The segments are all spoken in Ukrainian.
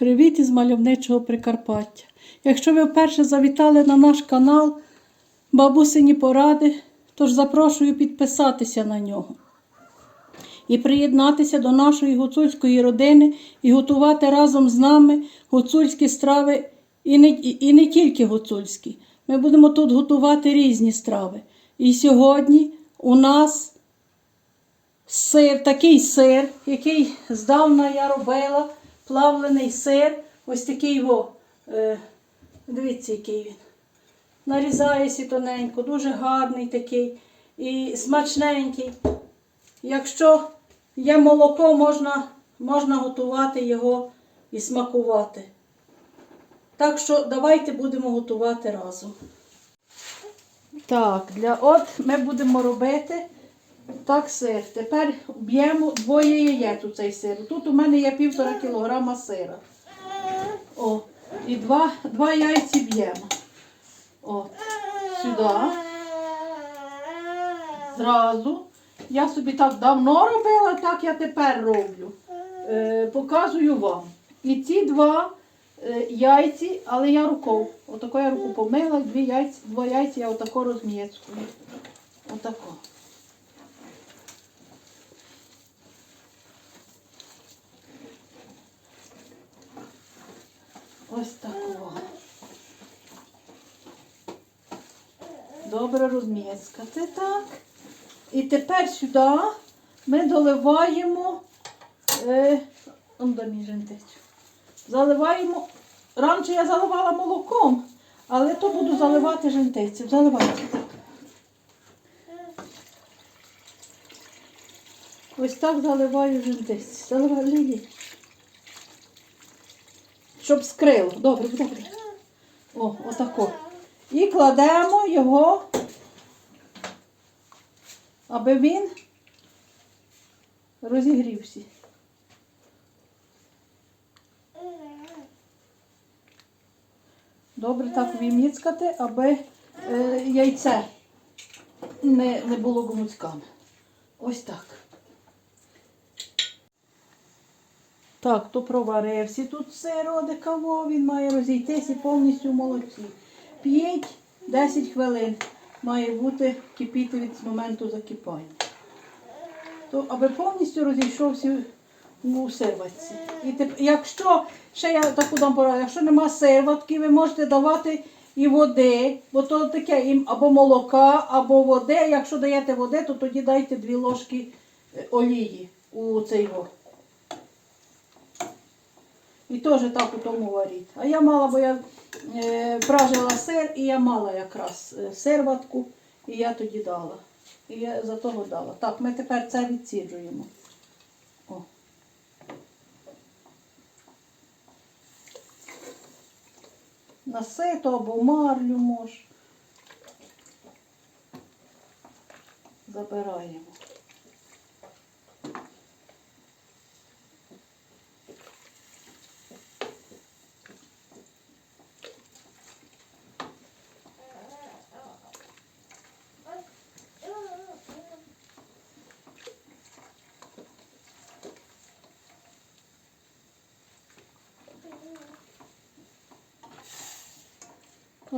Привіт із мальовничого Прикарпаття. Якщо ви вперше завітали на наш канал Бабусині Поради, тож запрошую підписатися на нього і приєднатися до нашої гуцульської родини і готувати разом з нами гуцульські страви і не, і не тільки гуцульські. Ми будемо тут готувати різні страви. І сьогодні у нас сир, такий сир, який здавна я робила, плавлений сир, ось такий його, е, дивіться, який він. Нарізається тоненько, дуже гарний такий і смачненький. Якщо є молоко, можна, можна готувати його і смакувати. Так що давайте будемо готувати разом. Так, для от ми будемо робити так сир. Тепер б'ємо двоє яєць у цей сир. Тут у мене є півтора кілограма сира. О, і два, два яйці б'ємо. О, сюди. Зразу. Я собі так давно робила, так я тепер роблю. Е, показую вам. І ці два е, яйці, але я рукою. Отако я руку помила, дві яйці, два яйця я отако розм'єцькую. Отако. Ось такого. Добре розм'єцкати так. І тепер сюди ми доливаємо, е, заливаємо, раніше я заливала молоком, але то буду заливати жентицем. Заливайте так. Ось так заливаю жентиць. Заливаю. Щоб скрило. Добре, добре. О, отако. І кладемо його аби він розігрівся. Добре так виміцкати, аби е, яйце не, не було гомуцьками. Ось так. Так, то проварився тут сироди каво, він має розійтися повністю в молоці. 5-10 хвилин має бути кипіти від моменту закипання. То, аби повністю розійшовся у серватці. І теп, якщо ще я таку дам пораду, якщо нема серватки, ви можете давати і води, бо то таке і- або молока, або води. Якщо даєте води, то тоді дайте дві ложки е, олії у цей вор. І теж так у тому варіть. А я мала, бо я е, пражила сир, і я мала якраз е, серватку, і я тоді дала. І я за того дала. Так, ми тепер це відсіджуємо. О. На сито або марлю мож. Забираємо.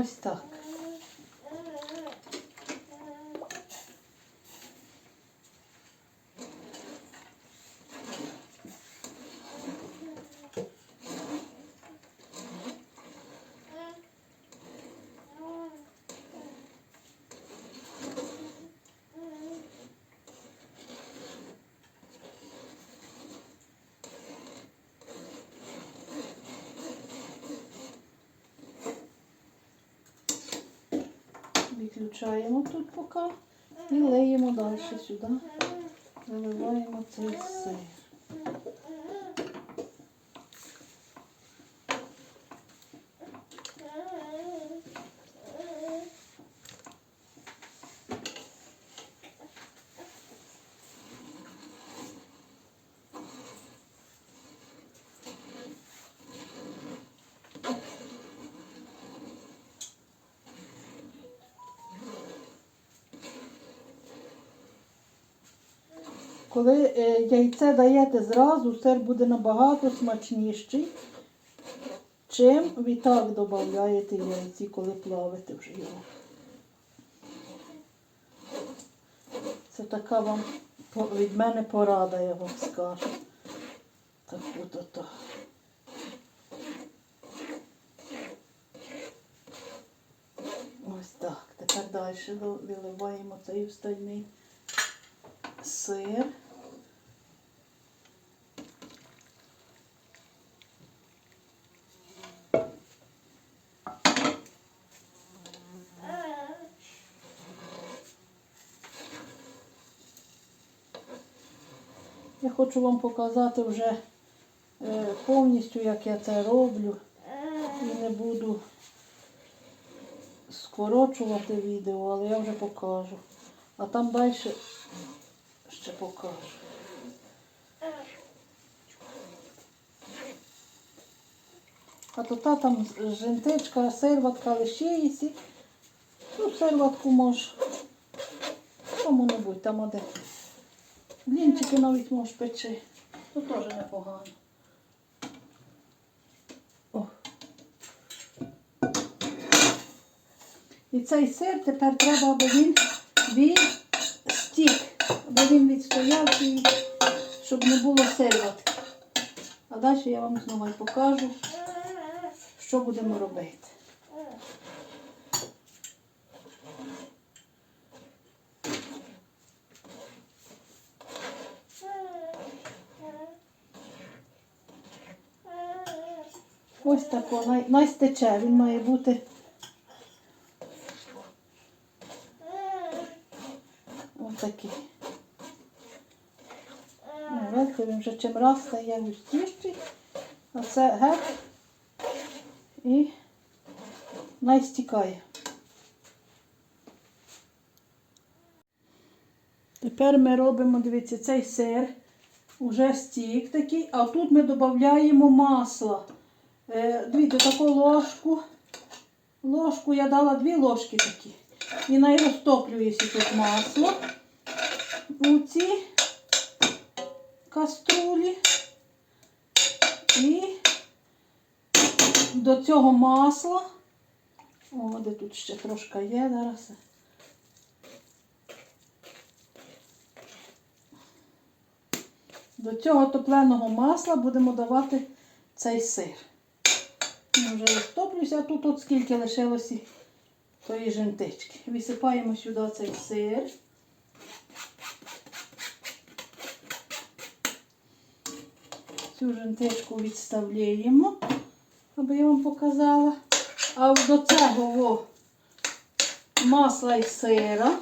Ось так. Виключаємо тут поки і леємо далі сюди. Наливаємо цей сир. Коли е, яйце даєте зразу, сир буде набагато смачніший чим ви так додаєте яйці, коли плавите вже його. Це така вам від мене порада, я вам скажу. Так от ото. Ось так. Тепер далі виливаємо цей остальний сир. Я хочу вам показати вже е, повністю, як я це роблю. І не буду скорочувати відео, але я вже покажу. А там далі ще покажу. А то та там жентичка, серватка лишиється. Ну, серватку можеш. Кому-небудь там один. Блінчики навіть можеш печи. То теж непогано. О. І цей сир тепер треба, аби він відстік, аби він відстояв, і щоб не було сирватки. А далі я вам знову покажу, що будемо робити. Ось тако, най, най стече, він має бути. Ось такий. Ну, Бачите, він вже чим раз стає густіший, а це геть і най стікає. Тепер ми робимо, дивіться, цей сир уже стік такий, а тут ми додаємо масло. Е, Дивіться, таку ложку. Ложку я дала дві ложки такі. І най розтоплюється тут масло у цій каструлі. І до цього масла. О, де тут ще трошки є зараз. До цього топленого масла будемо давати цей сир. Він вже розтоплюся, а тут от скільки лишилося тої жентички. Висипаємо сюди цей сир. Цю жентичку відставляємо, аби я вам показала. А до цього масла і сира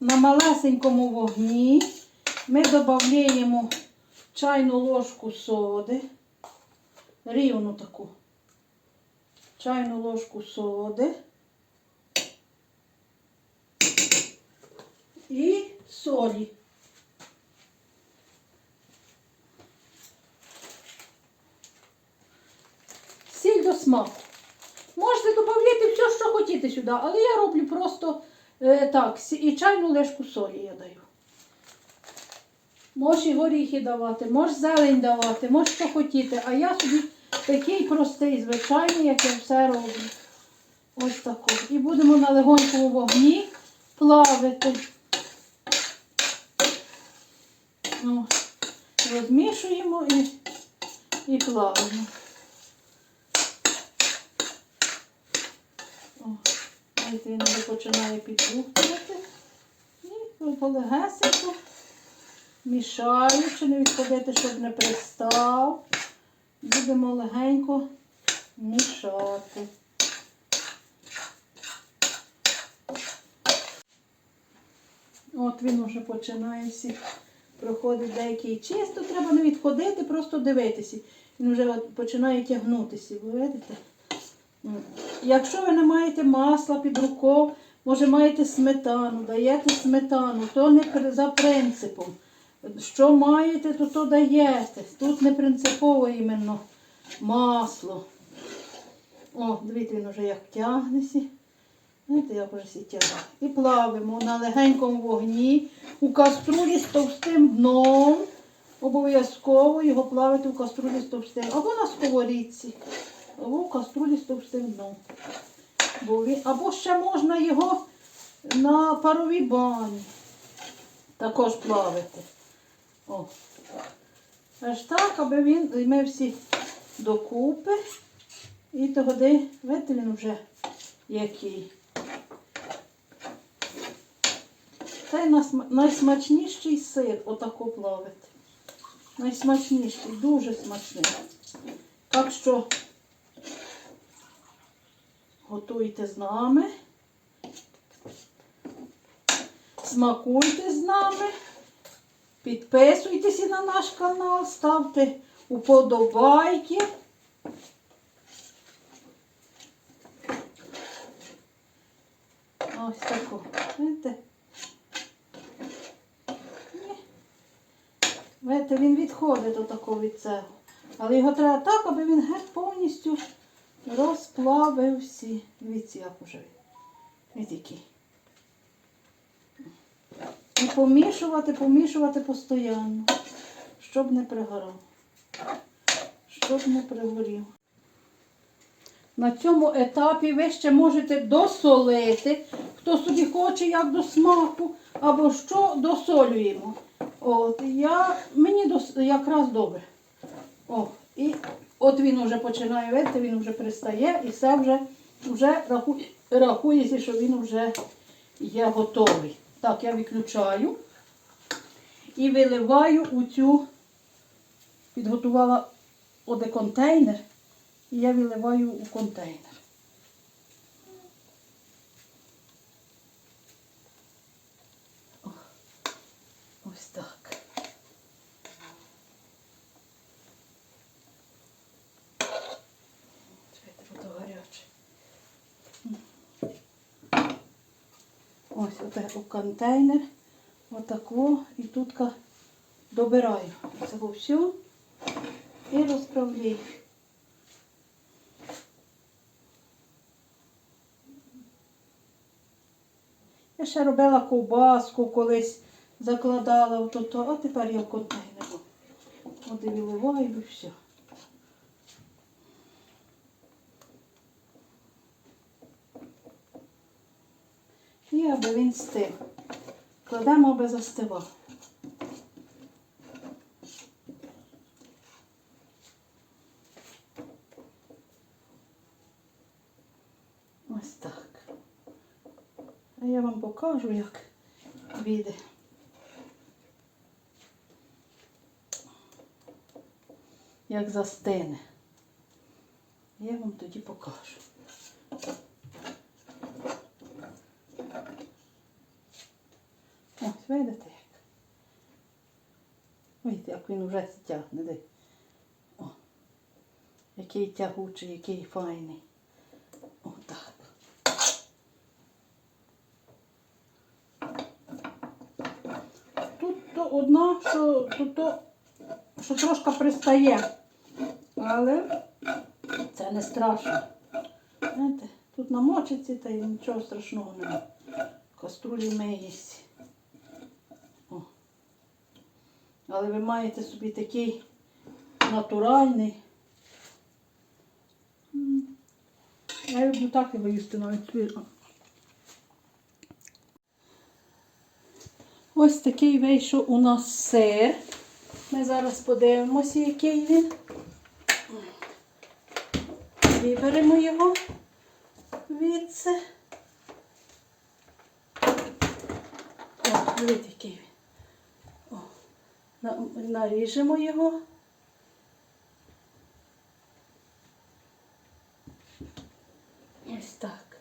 на малесенькому вогні ми додаємо чайну ложку соди, рівну таку чайну ложку соди і солі. Сіль до смаку. Можете додати все, що хотіте сюди, але я роблю просто е, так, і чайну ложку солі я даю. Можеш і горіхи давати, можеш зелень давати, можеш що хотіти. А я собі такий простий, звичайний, як я все роблю. Ось такий. І будемо на легонькому вогні плавити. О, розмішуємо і, і плавимо. О, він починає підбухувати. І полегесенько, мішаючи, не відходити, щоб не пристав. Будемо легенько мішати. От він вже починає всі проходить деякий чисто, треба не відходити, просто дивитися. Він вже починає тягнутися, ви видите? Якщо ви не маєте масла під рукою, може маєте сметану, даєте сметану, то не за принципом. Що маєте, то то даєте. Тут не принципово іменно масло. О, дивіться, він вже як тягнеться. Знаєте, як вже сі тягне. І плавимо на легенькому вогні у каструлі з товстим дном. обов'язково його плавити в каструлі з товстим. Або на сковорідці, або в каструлі з товстим дном. Або ще можна його на паровій бані також плавити. О. Аж так, аби він ми всі докупи. І тоді, видите, він вже який. Найсма- найсмачніший сир отако плавити. Найсмачніший, дуже смачний. Так що готуйте з нами. Смакуйте з нами. Підписуйтеся на наш канал, ставте уподобайки. Ось тако. Видите? Він відходить до такого від цього. Але його треба так, аби він геть повністю розплавився. Дивіться, як уже він. Ось який. І помішувати, помішувати постійно, щоб не пригорав, щоб не пригорів. На цьому етапі ви ще можете досолити, хто собі хоче, як до смаку, або що досолюємо. От, я, мені дос, якраз добре. О, і от він вже починає видите, він вже пристає і все вже, вже рахує, рахується, що він вже є готовий. Так, я виключаю і виливаю у цю, підготувала один контейнер, і я виливаю у контейнер. О, Ось так. Чекайте, бо то гаряче. Ось оте у контейнер. Отако. І тут добираю це все і розправляю. Я ще робила ковбаску колись, закладала в то, а тепер я в контейнер. От і виливаю і все. І аби він стиг. Кладемо, аби застивав. Ось так. А я вам покажу, як віде. Як застине. Я вам тоді покажу. Ось, видите як? Видите, як він вже тягне. Де? О, який тягучий, який файний. Отак. Тут одна, що, то, що трошки пристає. Але це не страшно. Знаєте, тут намочиться та й нічого страшного немає. Каструлі миється. О. Але ви маєте собі такий натуральний. Я люблю так його їсти навіть свіжо. Ось такий вийшов у нас сир. Ми зараз подивимося, який він. Виберемо його звідси. О, дивіться, який він. Наріжемо його. Ось так.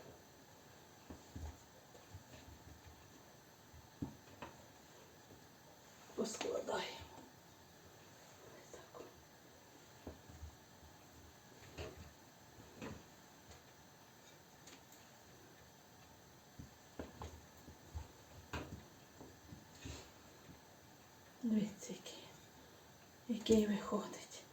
Поскладаємо. Дивіться, який, який виходить.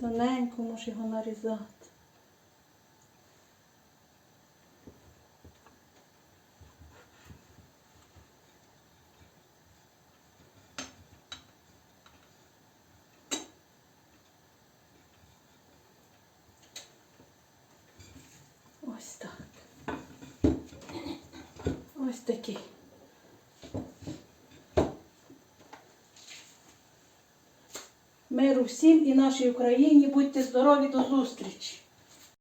Тоненько можеш його нарізати. Такий. Миру всім і нашій Україні. Будьте здорові до зустрічі!